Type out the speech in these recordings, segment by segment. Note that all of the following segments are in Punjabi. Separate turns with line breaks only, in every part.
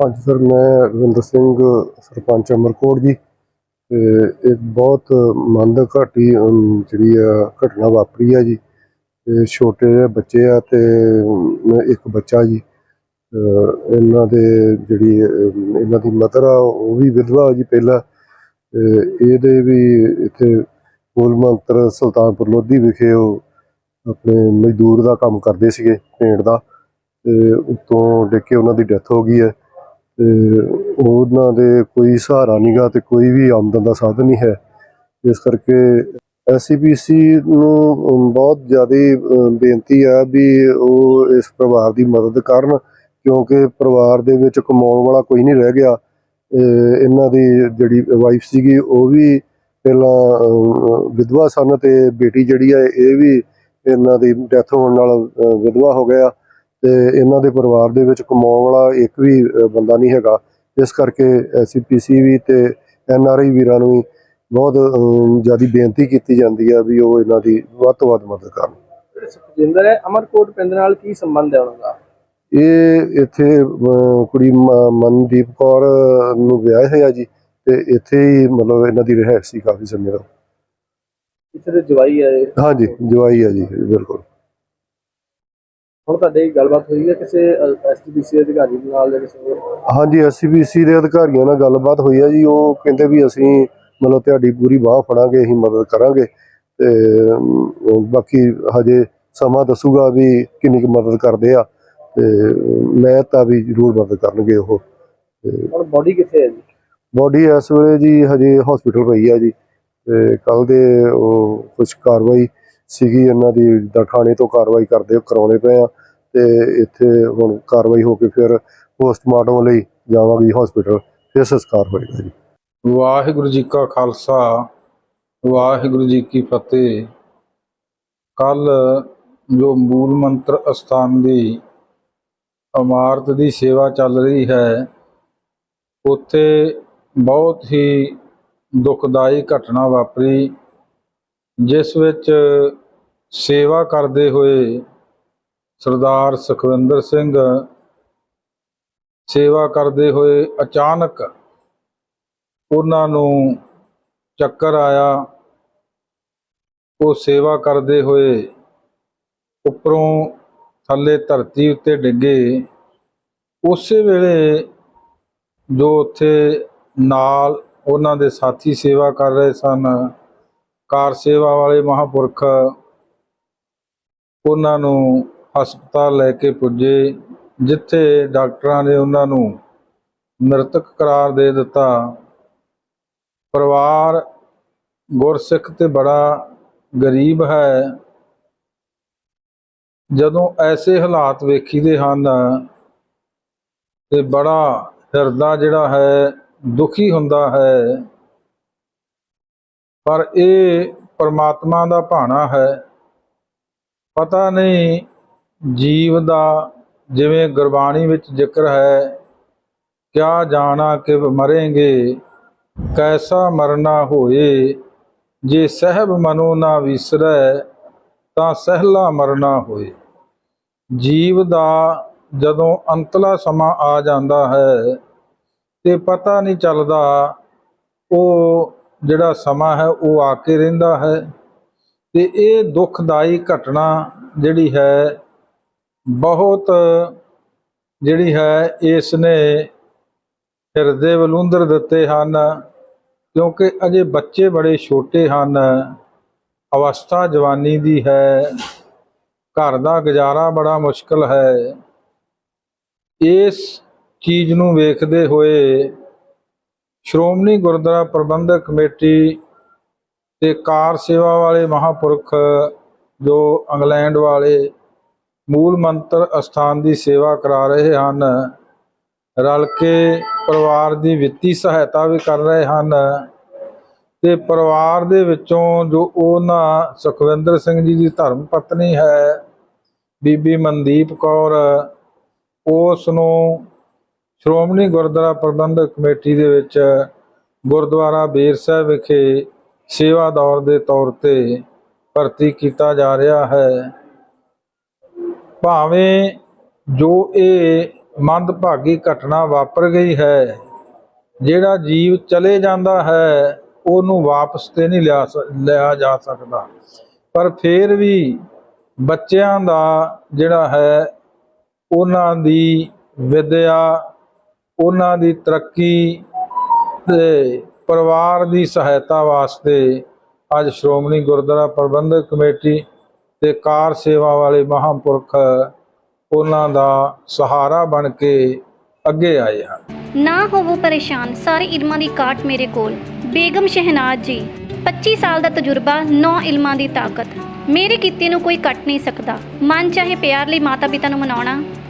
ਹਾਂਜੀ, ਸਰ, ਮੈਂ ਰਵਿੰਦਰ ਸਿੰਘ, ਸਰਪੰਚ ਅਮਰਕੋਟ ਜੀ। ਤੇ ਇੱਕ ਬਹੁਤ ਮੰਦ ਘਾਟੀ ਜਿਹੜੀ ਆ, ਘਟਨਾ ਵਾਪਰੀ ਆ ਜੀ। ਤੇ ਛੋਟੇ ਜਿਹੇ ਬੱਚੇ ਆ ਤੇ ਇੱਕ ਬੱਚਾ ਜੀ। ਇਹਨਾਂ ਦੇ ਜਿਹੜੀ ਇਹਨਾਂ ਦੀ ਮਦਰ ਆ, ਉਹ ਵੀ ਵਿਧਵਾ ਜੀ ਪਹਿਲਾਂ। ਤੇ ਇਹਦੇ ਵੀ ਇੱਥੇ ਮੂਲ ਮੰਤਰ ਸੁਲਤਾਨਪੁਰ ਲੋਧੀ ਵਿਖੇ ਉਹ ਆਪਣੇ ਮਜ਼ਦੂਰ ਦਾ ਕੰਮ ਕਰਦੇ ਸੀਗੇ ਪੇਂਟ ਦਾ। ਤੇ ਉਤੋਂ ਡਿੱਕੇ ਉਹਨਾਂ ਦੀ ਡੈਥ ਹੋ ਗਈ ਹੈ। ਤੇ ਉਹਨਾਂ ਦੇ ਕੋਈ ਸਹਾਰਾ ਨਹੀਂਗਾ ਤੇ ਕੋਈ ਵੀ ਆਮਦਨ ਦਾ ਸਾਧਨ ਨਹੀਂ ਹੈ। ਇਸ ਕਰਕੇ ਐਸਸੀਪੀਸੀ ਨੂੰ ਬਹੁਤ ਜ਼ਿਆਦਾ ਬੇਨਤੀ ਆ ਵੀ ਉਹ ਇਸ ਪਰਿਵਾਰ ਦੀ ਮਦਦ ਕਰਨ, ਕਿਉਂਕਿ ਪਰਿਵਾਰ ਦੇ ਵਿੱਚ ਕਮਾਉਣ ਵਾਲਾ ਕੋਈ ਨਹੀਂ ਰਹਿ ਗਿਆ। ਇਹਨਾਂ ਦੀ ਜਿਹੜੀ ਵਾਈਫ ਸੀਗੀ, ਉਹ ਵੀ ਪਹਿਲਾਂ ਵਿਧਵਾ ਸਨ ਤੇ ਬੇਟੀ ਜਿਹੜੀ ਆ ਇਹ ਵੀ ਇਹਨਾਂ ਦੀ ਡੈਥ ਹੋਣ ਨਾਲ ਵਿਧਵਾ ਹੋ ਗਿਆ। ਤੇ ਇਹਨਾਂ ਦੇ ਪਰਿਵਾਰ ਦੇ ਵਿੱਚ ਕਮਾਉਣ ਵਾਲਾ ਇੱਕ ਵੀ ਬੰਦਾ ਨਹੀਂ ਹੈਗਾ। ਇਸ ਕਰਕੇ ਐਸਪੀਸੀ ਵੀ ਤੇ ਐਨਆਰਆਈ ਵੀਰਾਂ ਨੂੰ ਬਹੁਤ ਜ਼ਿਆਦਾ ਬੇਨਤੀ ਕੀਤੀ ਜਾਂਦੀ ਆ ਵੀ ਉਹ ਇਹਨਾਂ ਦੀ ਵੱਧ ਤੋਂ ਵੱਧ ਮਦਦ ਕਰਨ।
ਜਿਹੜੇ ਸੁਖਜਿੰਦਰ ਹੈ ਅਮਰਕੋਟ ਪਿੰਡ ਨਾਲ ਕੀ ਸੰਬੰਧ ਹੈ ਉਹਨਾਂ ਦਾ?
ਇਹ ਇੱਥੇ ਕੁੜੀ ਮਨਦੀਪ ਕੌਰ ਨੂੰ ਵਿਆਹ ਹੋਇਆ ਜੀ ਤੇ ਇੱਥੇ ਹੀ ਮਤਲਬ ਇਹਨਾਂ ਦੀ ਰਿਹਾਇਸ਼ ਸੀ ਕਾਫੀ ਸਮੇਂ ਤੋਂ।
ਇੱਥੇ ਦੇ ਜਵਾਈ ਹੈ।
ਹਾਂਜੀ ਜਵਾਈ ਆ ਜੀ ਬਿਲਕੁਲ।
ਹੁਣ ਤੁਹਾਡੀ ਗੱਲਬਾਤ ਹੋਈ ਹੈ ਕਿਸੇ ਐਸਟੀਪੀਸੀ ਅਧਿਕਾਰੀ ਦੇ ਨਾਲ ਜਾਂ ਕਿਸੇ ਹੋਰ?
ਹਾਂਜੀ ਐਸਸੀਬੀਸੀ ਦੇ ਅਧਿਕਾਰੀਆਂ ਨਾਲ ਗੱਲਬਾਤ ਹੋਈ ਆ ਜੀ। ਉਹ ਕਹਿੰਦੇ ਵੀ ਅਸੀਂ ਮਤਲਬ ਤੁਹਾਡੀ ਪੂਰੀ ਬਾਹ ਫੜਾਂਗੇ ਅਸੀਂ ਮਦਦ ਕਰਾਂਗੇ ਤੇ ਅਮ, ਬਾਕੀ ਹਜੇ ਸਮਾਂ ਦੱਸੂਗਾ ਵੀ ਕਿੰਨੀ ਕੁ ਮਦਦ ਕਰਦੇ ਆ ਤੇ ਮੈਂ ਤਾਂ ਵੀ ਜ਼ਰੂਰ ਮਦਦ ਕਰਨਗੇ ਉਹ।
ਹੁਣ ਬੋਡੀ ਕਿੱਥੇ ਹੈ ਜੀ?
ਬੋਡੀ ਇਸ ਵੇਲੇ ਜੀ ਹਜੇ ਹਸਪੀਟਲ ਪਈ ਆ ਜੀ ਤੇ ਕੱਲ ਦੇ ਉਹ ਕੁਝ ਕਾਰਵਾਈ ਸੀਗੀ ਇਹਨਾਂ ਦੀ, ਜਿੱਦਾਂ ਥਾਣੇ ਤੋਂ ਕਾਰਵਾਈ ਕਰਦੇ ਕਰਾਉਣੇ ਪਏ ਆ ਤੇ ਇੱਥੇ ਹੁਣ ਕਾਰਵਾਈ ਹੋ ਕੇ ਫਿਰ ਪੋਸਟਮਾਰਟਮ ਲਈ ਜਾਵਾਂਗੀ ਹਸਪੀਟਲ ਫਿਰ ਸੰਸਕਾਰ ਹੋਏਗਾ ਜੀ।
ਵਾਹਿਗੁਰੂ ਜੀ ਕਾ ਖਾਲਸਾ, ਵਾਹਿਗੁਰੂ ਜੀ ਕੀ ਫਤਿਹ। ਕੱਲ ਜੋ ਮੂਲ ਮੰਤਰ ਅਸਥਾਨ ਦੀ ਇਮਾਰਤ ਦੀ ਸੇਵਾ ਚੱਲ ਰਹੀ ਹੈ, ਉੱਥੇ ਬਹੁਤ ਹੀ ਦੁਖਦਾਈ ਘਟਨਾ ਵਾਪਰੀ। ਜਿਸ ਵਿੱਚ ਸੇਵਾ ਕਰਦੇ ਹੋਏ ਸਰਦਾਰ ਸੁਖਵਿੰਦਰ ਸਿੰਘ ਸੇਵਾ ਕਰਦੇ ਹੋਏ ਅਚਾਨਕ ਉਹਨਾਂ ਨੂੰ ਚੱਕਰ ਆਇਆ। ਉਹ ਸੇਵਾ ਕਰਦੇ ਹੋਏ ਉੱਪਰੋਂ ਥੱਲੇ ਧਰਤੀ ਉੱਤੇ ਡਿੱਗੇ। ਉਸੇ ਵੇਲੇ ਜੋ ਉੱਥੇ ਨਾਲ ਉਹਨਾਂ ਦੇ ਸਾਥੀ ਸੇਵਾ ਕਰ ਰਹੇ ਸਨ ਕਾਰ ਸੇਵਾ ਵਾਲੇ ਮਹਾਪੁਰਖ ਉਹਨਾਂ ਨੂੰ ਹਸਪਤਾਲ ਲੈ ਕੇ ਪੁੱਜੇ, ਜਿੱਥੇ ਡਾਕਟਰਾਂ ਨੇ ਉਹਨਾਂ ਨੂੰ ਮ੍ਰਿਤਕ ਕਰਾਰ ਦੇ ਦਿੱਤਾ। ਪਰਿਵਾਰ ਗੁਰਸਿੱਖ ਤੇ ਬੜਾ ਗਰੀਬ ਹੈ। ਜਦੋਂ ਐਸੇ ਹਾਲਾਤ ਵੇਖੀਦੇ ਹਨ ਤੇ ਬੜਾ ਹਿਰਦਾ ਜਿਹੜਾ ਹੈ, ਦੁਖੀ ਹੁੰਦਾ ਹੈ। ਪਰ ਇਹ ਪਰਮਾਤਮਾ ਦਾ ਭਾਣਾ ਹੈ। ਪਤਾ ਨਹੀਂ ਜੀਵ ਦਾ ਜਿਵੇਂ ਗੁਰਬਾਣੀ ਵਿੱਚ ਜ਼ਿਕਰ ਹੈ, ਕਿਆ ਜਾਣਾ ਕਿ ਮਰेंगे ਕੈਸਾ ਮਰਨਾ ਹੋਏ, ਜੇ ਸਹਿਬ ਮਨੋ ਨਾ ਵਿਸਰੈ, ਤਾਂ ਸਹਿਲਾ ਮਰਨਾ ਹੋਏ। ਜੀਵ ਦਾ ਜਦੋਂ ਅੰਤਲਾ ਸਮਾਂ ਆ ਜਾਂਦਾ ਹੈ ਤੇ ਪਤਾ ਨਹੀਂ ਚੱਲਦਾ ਉਹ ਜਿਹੜਾ ਸਮਾਂ ਹੈ ਉਹ ਆ ਕੇ ਰਹਿੰਦਾ ਹੈ ਤੇ ਇਹ ਦੁਖਦਾਈ ਘਟਨਾ ਜਿਹੜੀ ਹੈ ਬਹੁਤ ਜਿਹੜੀ ਹੈ ਇਸ ਨੇ ਹਿਰਦੇ ਵਲੂੰਦਰ ਦਿੱਤੇ ਹਨ ਕਿਉਂਕਿ ਅਜੇ ਬੱਚੇ ਬੜੇ ਛੋਟੇ ਹਨ, ਅਵਸਥਾ ਜਵਾਨੀ ਦੀ ਹੈ, ਘਰ ਦਾ ਗੁਜ਼ਾਰਾ ਬੜਾ ਮੁਸ਼ਕਲ ਹੈ। ਇਸ ਚੀਜ਼ ਨੂੰ ਵੇਖਦੇ ਹੋਏ ਸ਼੍ਰੋਮਣੀ ਗੁਰਦੁਆਰਾ ਪ੍ਰਬੰਧਕ ਕਮੇਟੀ ਤੇ ਕਾਰ ਸੇਵਾ ਵਾਲੇ ਮਹਾਪੁਰਖ ਜੋ ਇੰਗਲੈਂਡ ਵਾਲੇ ਮੂਲ ਮੰਤਰ ਅਸਥਾਨ ਦੀ ਸੇਵਾ ਕਰਾ ਰਹੇ ਹਨ, ਰਲ ਕੇ ਪਰਿਵਾਰ ਦੀ ਵਿੱਤੀ ਸਹਾਇਤਾ ਵੀ ਕਰ ਰਹੇ ਹਨ ਤੇ ਪਰਿਵਾਰ ਦੇ ਵਿੱਚੋਂ ਜੋ ਉਹਨਾਂ ਸੁਖਵਿੰਦਰ ਸਿੰਘ ਜੀ ਦੀ ਧਰਮ ਪਤਨੀ ਹੈ, ਬੀਬੀ ਮਨਦੀਪ ਕੌਰ, ਉਸ ਨੂੰ ਸ਼੍ਰੋਮਣੀ ਗੁਰਦੁਆਰਾ ਪ੍ਰਬੰਧਕ ਕਮੇਟੀ ਦੇ ਵਿੱਚ ਗੁਰਦੁਆਰਾ ਬੇਰ ਸਾਹਿਬ ਵਿਖੇ ਸੇਵਾਦਾਰ ਦੇ ਤੌਰ ਤੇ ਭਰਤੀ ਕੀਤਾ ਜਾ ਰਿਹਾ ਹੈ। ਭਾਵੇਂ ਜੋ ਇਹ ਮੰਦਭਾਗੀ ਘਟਨਾ ਵਾਪਰ ਗਈ ਹੈ, ਜਿਹੜਾ ਜੀਵ ਚਲੇ ਜਾਂਦਾ ਹੈ, ਉਹਨੂੰ ਵਾਪਸ ਤੇ ਨਹੀਂ ਲਿਆ ਸ- ਲਿਆ ਜਾ ਸਕਦਾ। ਪਰ ਫਿਰ ਵੀ ਬੱਚਿਆਂ ਦਾ ਜਿਹੜਾ ਹੈ, ਉਹਨਾਂ ਦੀ ਵਿਦਿਆ ਉਹਨਾਂ ਦੀ ਤਰੱਕੀ ਤੇ ਪਰਿਵਾਰ ਦੀ ਸਹਾਇਤਾ ਵਾਸਤੇ ਅੱਜ ਸ਼੍ਰੋਮਣੀ ਗੁਰਦੁਆਰਾ ਪ੍ਰਬੰਧਕ ਕਮੇਟੀ ਤੇ ਕਾਰ ਸੇਵਾ ਵਾਲੇ ਮਹਾਂਪੁਰਖ ਉਹਨਾਂ ਦਾ ਸਹਾਰਾ ਬਣ ਕੇ ਅੱਗੇ ਆਏ ਹਨ।
ਨਾ ਹੋਵੋ ਪਰੇਸ਼ਾਨ, ਸਾਰੇ ਇਲਮਾਂ ਦੀ ਕਾਟ ਮੇਰੇ ਕੋਲ। ਬੇਗਮ ਸ਼ਹਿਨਾਜ਼ ਜੀ 25 ਸਾਲ ਦਾ ਤਜਰਬਾ 9 ਇਲਮਾਂ ਦੀ ਤਾਕਤ। ਮੇਰੇ ਕੀਤੇ ਨੂੰ ਕੋਈ ਕੱਟ ਨਹੀਂ ਸਕਦਾ। ਮਨ ਚਾਹੇ ਪਿਆਰ ਲਈ ਮਾਤਾ ਪਿਤਾ ਨੂੰ ਮਨਾਉਣਾ।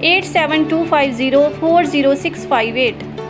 8725040658